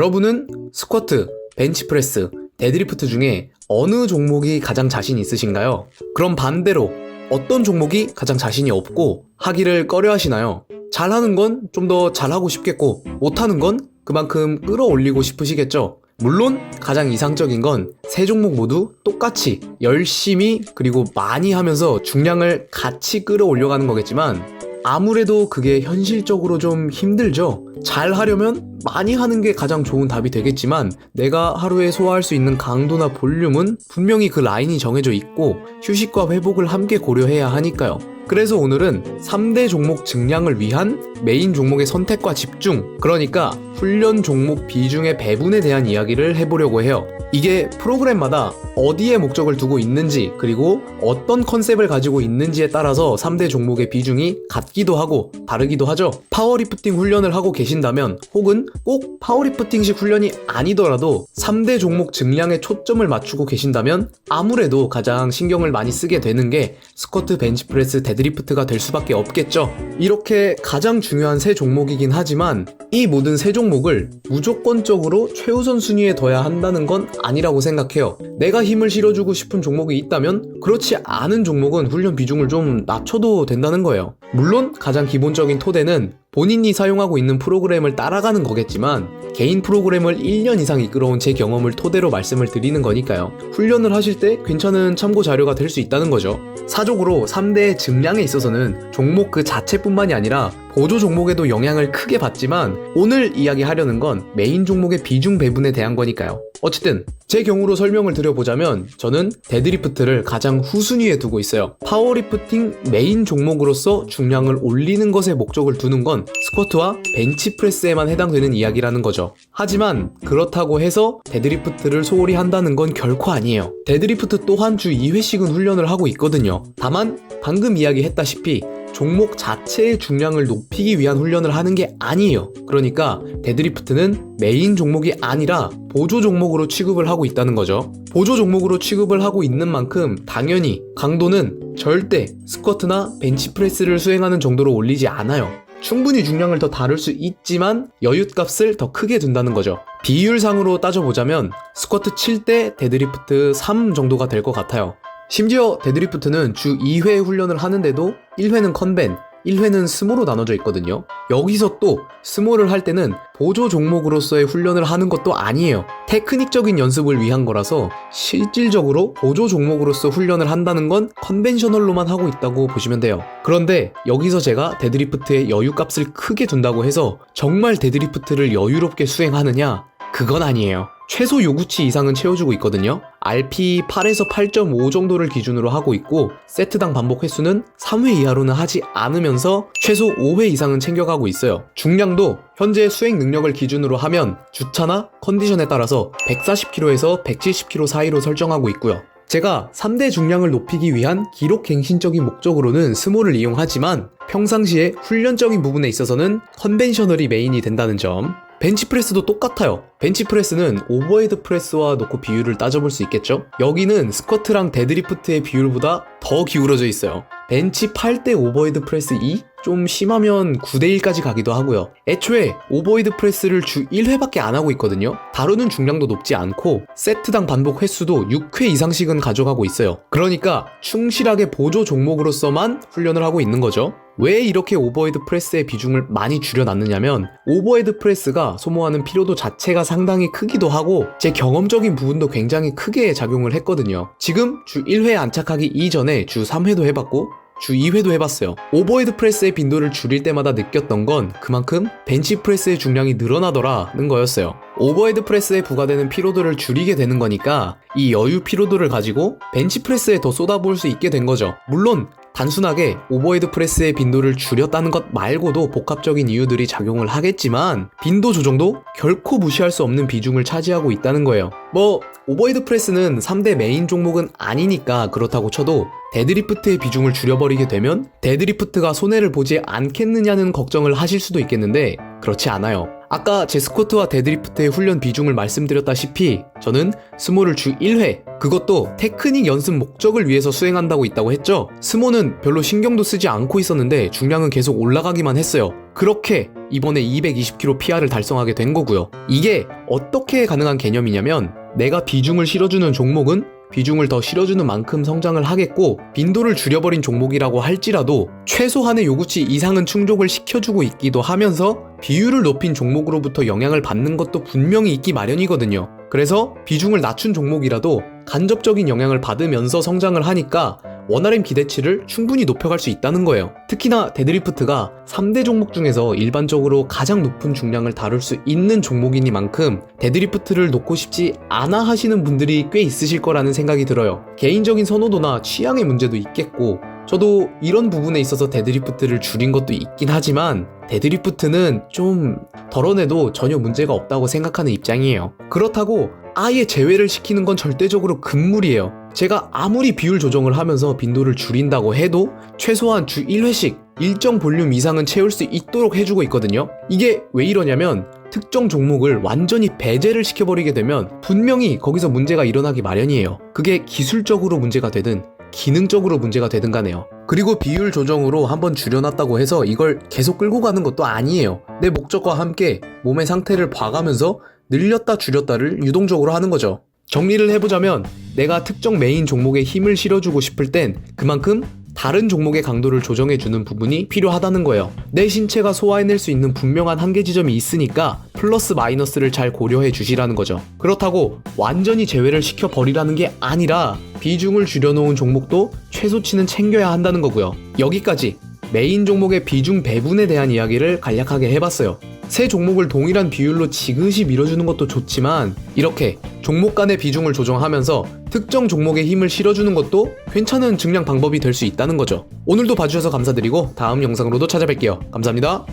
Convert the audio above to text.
여러분은 스쿼트, 벤치프레스, 데드리프트 중에 어느 종목이 가장 자신 있으신가요? 그럼 반대로 어떤 종목이 가장 자신이 없고 하기를 꺼려 하시나요? 잘하는 건 좀 더 잘하고 싶겠고 못하는 건 그만큼 끌어올리고 싶으시겠죠? 물론 가장 이상적인 건 세 종목 모두 똑같이 열심히 그리고 많이 하면서 중량을 같이 끌어올려가는 거겠지만 아무래도 그게 현실적으로 좀 힘들죠. 잘 하려면 많이 하는 게 가장 좋은 답이 되겠지만 내가 하루에 소화할 수 있는 강도나 볼륨은 분명히 그 라인이 정해져 있고 휴식과 회복을 함께 고려해야 하니까요. 그래서 오늘은 3대 종목 증량을 위한 메인 종목의 선택과 집중, 그러니까 훈련 종목 비중의 배분에 대한 이야기를 해보려고 해요. 이게 프로그램마다 어디에 목적을 두고 있는지, 그리고 어떤 컨셉을 가지고 있는지에 따라서 3대 종목의 비중이 같기도 하고 다르기도 하죠. 파워리프팅 훈련을 하고 계신다면, 혹은 꼭 파워리프팅식 훈련이 아니더라도 3대 종목 증량에 초점을 맞추고 계신다면, 아무래도 가장 신경을 많이 쓰게 되는 게 스쿼트, 벤치프레스, 데 드리프트가 될 수밖에 없겠죠. 이렇게 가장 중요한 세 종목이긴 하지만 이 모든 세 종목을 무조건적으로 최우선 순위에 둬야 한다는 건 아니라고 생각해요. 내가 힘을 실어주고 싶은 종목이 있다면 그렇지 않은 종목은 훈련 비중을 좀 낮춰도 된다는 거예요. 물론 가장 기본적인 토대는 본인이 사용하고 있는 프로그램을 따라가는 거겠지만 개인 프로그램을 1년 이상 이끌어온 제 경험을 토대로 말씀을 드리는 거니까요. 훈련을 하실 때 괜찮은 참고 자료가 될 수 있다는 거죠. 사적으로 3대 증량에 있어서는 종목 그 자체뿐만이 아니라 보조 종목에도 영향을 크게 받지만 오늘 이야기하려는 건 메인 종목의 비중 배분에 대한 거니까요. 어쨌든 제 경우로 설명을 드려보자면 저는 데드리프트를 가장 후순위에 두고 있어요. 파워리프팅 메인 종목으로서 중량을 올리는 것에 목적을 두는 건 스쿼트와 벤치프레스에만 해당되는 이야기라는 거죠. 하지만 그렇다고 해서 데드리프트를 소홀히 한다는 건 결코 아니에요. 데드리프트 또한 주 2회씩은 훈련을 하고 있거든요. 다만 방금 이야기했다시피 종목 자체의 중량을 높이기 위한 훈련을 하는 게 아니에요. 그러니까 데드리프트는 메인 종목이 아니라 보조 종목으로 취급을 하고 있다는 거죠. 보조 종목으로 취급을 하고 있는 만큼 당연히 강도는 절대 스쿼트나 벤치프레스를 수행하는 정도로 올리지 않아요. 충분히 중량을 더 다룰 수 있지만 여윳값을 더 크게 둔다는 거죠. 비율상으로 따져보자면 스쿼트 7대 데드리프트 3 정도가 될 것 같아요. 심지어 데드리프트는 주 2회 훈련을 하는데도 1회는 컨벤, 1회는 스모로 나눠져 있거든요. 여기서 또 스모를 할 때는 보조 종목으로서의 훈련을 하는 것도 아니에요. 테크닉적인 연습을 위한 거라서 실질적으로 보조 종목으로서 훈련을 한다는 건 컨벤셔널로만 하고 있다고 보시면 돼요. 그런데 여기서 제가 데드리프트의 여유 값을 크게 둔다고 해서 정말 데드리프트를 여유롭게 수행하느냐? 그건 아니에요. 최소 요구치 이상은 채워주고 있거든요. RP 8에서 8.5 정도를 기준으로 하고 있고 세트당 반복 횟수는 3회 이하로는 하지 않으면서 최소 5회 이상은 챙겨가고 있어요. 중량도 현재 수행 능력을 기준으로 하면 주차나 컨디션에 따라서 140kg에서 170kg 사이로 설정하고 있고요. 제가 3대 중량을 높이기 위한 기록 갱신적인 목적으로는 스모를 이용하지만 평상시에 훈련적인 부분에 있어서는 컨벤셔널이 메인이 된다는 점 벤치프레스도 똑같아요. 벤치프레스는 오버헤드 프레스와 놓고 비율을 따져볼 수 있겠죠? 여기는 스쿼트랑 데드리프트의 비율보다 더 기울어져 있어요. 벤치 8대 오버헤드 프레스 2? 좀 심하면 9대1까지 가기도 하고요. 애초에 오버헤드 프레스를 주 1회밖에 안 하고 있거든요. 다루는 중량도 높지 않고 세트당 반복 횟수도 6회 이상씩은 가져가고 있어요. 그러니까 충실하게 보조 종목으로서만 훈련을 하고 있는 거죠. 왜 이렇게 오버헤드 프레스의 비중을 많이 줄여놨느냐면 오버헤드 프레스가 소모하는 피로도 자체가 상당히 크기도 하고 제 경험적인 부분도 굉장히 크게 작용을 했거든요. 지금 주 1회 안착하기 이전에 주 3회도 해봤고 주 2회도 해봤어요. 오버헤드 프레스의 빈도를 줄일 때마다 느꼈던 건 그만큼 벤치 프레스의 중량이 늘어나더라는 거였어요. 오버헤드 프레스에 부과되는 피로도를 줄이게 되는 거니까 이 여유 피로도를 가지고 벤치 프레스에 더 쏟아부을 수 있게 된 거죠. 물론 단순하게 오버헤드 프레스의 빈도를 줄였다는 것 말고도 복합적인 이유들이 작용을 하겠지만 빈도 조정도 결코 무시할 수 없는 비중을 차지하고 있다는 거예요. 뭐 오버헤드 프레스는 3대 메인 종목은 아니니까 그렇다고 쳐도 데드리프트의 비중을 줄여버리게 되면 데드리프트가 손해를 보지 않겠느냐는 걱정을 하실 수도 있겠는데 그렇지 않아요. 아까 제 스쿼트와 데드리프트의 훈련 비중을 말씀드렸다시피 저는 스모를 주 1회 그것도 테크닉 연습 목적을 위해서 수행한다고 있다고 했죠. 스모는 별로 신경도 쓰지 않고 있었는데 중량은 계속 올라가기만 했어요. 그렇게 이번에 220kg PR을 달성하게 된 거고요. 이게 어떻게 가능한 개념이냐면 내가 비중을 실어주는 종목은 비중을 더 실어주는 만큼 성장을 하겠고 빈도를 줄여버린 종목이라고 할지라도 최소한의 요구치 이상은 충족을 시켜주고 있기도 하면서 비율을 높인 종목으로부터 영향을 받는 것도 분명히 있기 마련이거든요. 그래서 비중을 낮춘 종목이라도 간접적인 영향을 받으면서 성장을 하니까 원RM 기대치를 충분히 높여갈 수 있다는 거예요. 특히나 데드리프트가 3대 종목 중에서 일반적으로 가장 높은 중량을 다룰 수 있는 종목이니만큼 데드리프트를 놓고 싶지 않아 하시는 분들이 꽤 있으실 거라는 생각이 들어요. 개인적인 선호도나 취향의 문제도 있겠고 저도 이런 부분에 있어서 데드리프트를 줄인 것도 있긴 하지만 데드리프트는 좀 덜어내도 전혀 문제가 없다고 생각하는 입장이에요. 그렇다고 아예 제외를 시키는 건 절대적으로 금물이에요. 제가 아무리 비율 조정을 하면서 빈도를 줄인다고 해도 최소한 주 1회씩 일정 볼륨 이상은 채울 수 있도록 해주고 있거든요. 이게 왜 이러냐면 특정 종목을 완전히 배제를 시켜버리게 되면 분명히 거기서 문제가 일어나기 마련이에요. 그게 기술적으로 문제가 되든 기능적으로 문제가 되든 간에요. 그리고 비율 조정으로 한번 줄여놨다고 해서 이걸 계속 끌고 가는 것도 아니에요. 내 목적과 함께 몸의 상태를 봐가면서 늘렸다 줄였다를 유동적으로 하는 거죠. 정리를 해보자면 내가 특정 메인 종목에 힘을 실어주고 싶을 땐 그만큼 다른 종목의 강도를 조정해주는 부분이 필요하다는 거예요. 내 신체가 소화해낼 수 있는 분명한 한계 지점이 있으니까 플러스 마이너스를 잘 고려해 주시라는 거죠. 그렇다고 완전히 제외를 시켜버리라는 게 아니라 비중을 줄여놓은 종목도 최소치는 챙겨야 한다는 거고요. 여기까지 메인 종목의 비중 배분에 대한 이야기를 간략하게 해봤어요. 세 종목을 동일한 비율로 지그시 밀어주는 것도 좋지만 이렇게 종목 간의 비중을 조정하면서 특정 종목에 힘을 실어주는 것도 괜찮은 증량 방법이 될 수 있다는 거죠. 오늘도 봐주셔서 감사드리고 다음 영상으로도 찾아뵐게요. 감사합니다.